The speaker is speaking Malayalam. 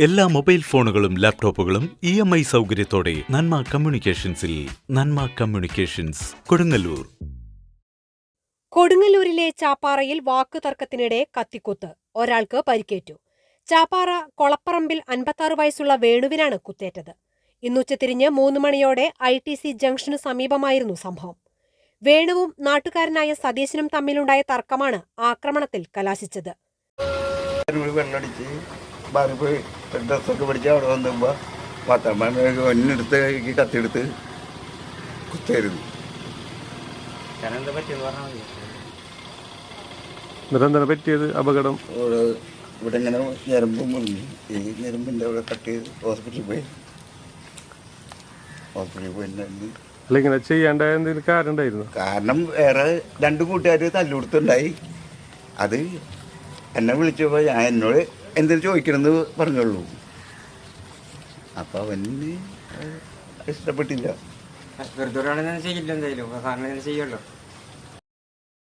എല്ലാ മൊബൈൽ ഫോണുകളും ലാപ്ടോപ്പുകളും ഇ എം ഐ സൗകര്യത്തോടെ നന്മ കമ്മ്യൂണിക്കേഷൻസിൽ നന്മ കമ്മ്യൂണിക്കേഷൻസ് കൊടുങ്ങല്ലൂർ. കൊടുങ്ങല്ലൂരിലെ ചാപ്പാറയിൽ വാക്കുതർക്കത്തിനിടെ കത്തിക്കുത്ത്. ഒരാൾക്ക് പരിക്കേറ്റു. ചാപ്പാറ കൊളപ്പറമ്പിൽ അൻപത്താറ് വയസ്സുള്ള വേണുവിനാണ് കുത്തേറ്റത്. ഇന്നുച്ചതിരിഞ്ഞ് മൂന്ന് മണിയോടെ ഐ ടി സി ജംഗ്ഷനു സമീപമായിരുന്നു സംഭവം. വേണുവും നാട്ടുകാരനായ സതീശനും തമ്മിലുണ്ടായ തർക്കമാണ് ആക്രമണത്തിൽ കലാശിച്ചത്. ഡ്രസ്സൊക്കെ പിടിച്ച് അവിടെ വന്നുമ്പോൾ പത്തമ്മ ഒന്നെടുത്ത് ഈ കത്തിയെടുത്ത് കുത്തായിരുന്നു എന്നിട്ട് എന്താണ് പറ്റിയത് അപകടം? ഇവിടെ ഇവിടെ ഇങ്ങനെ ഞരമ്പ് മുറിഞ്ഞു ഈ ഞരമ്പിന്റെ അവിടെ കട്ട് ചെയ്ത് ഹോസ്പിറ്റലിൽ പോയി. ഹോസ്പിറ്റലിൽ പോയിട്ടുണ്ടായിരുന്നു അല്ല ഇങ്ങനെ ചെയ്യേണ്ട എന്തെങ്കിലും കാരണം ഉണ്ടായിരുന്നു? കാരണം വേറെ രണ്ട് കൂട്ടുകാർ തല്ലുകൊടുത്തുണ്ടായി. അത് എന്നെ വിളിച്ചപ്പോൾ ഞാൻ എന്നോട് എന്തെങ്കിലും ചോദിക്കണമെന്ന് പറഞ്ഞോളൂ അപ്പം അവന് ഇഷ്ടപ്പെട്ടില്ല. ചെയ്യില്ല എന്തായാലും. കാരണം ചെയ്യുമല്ലോ.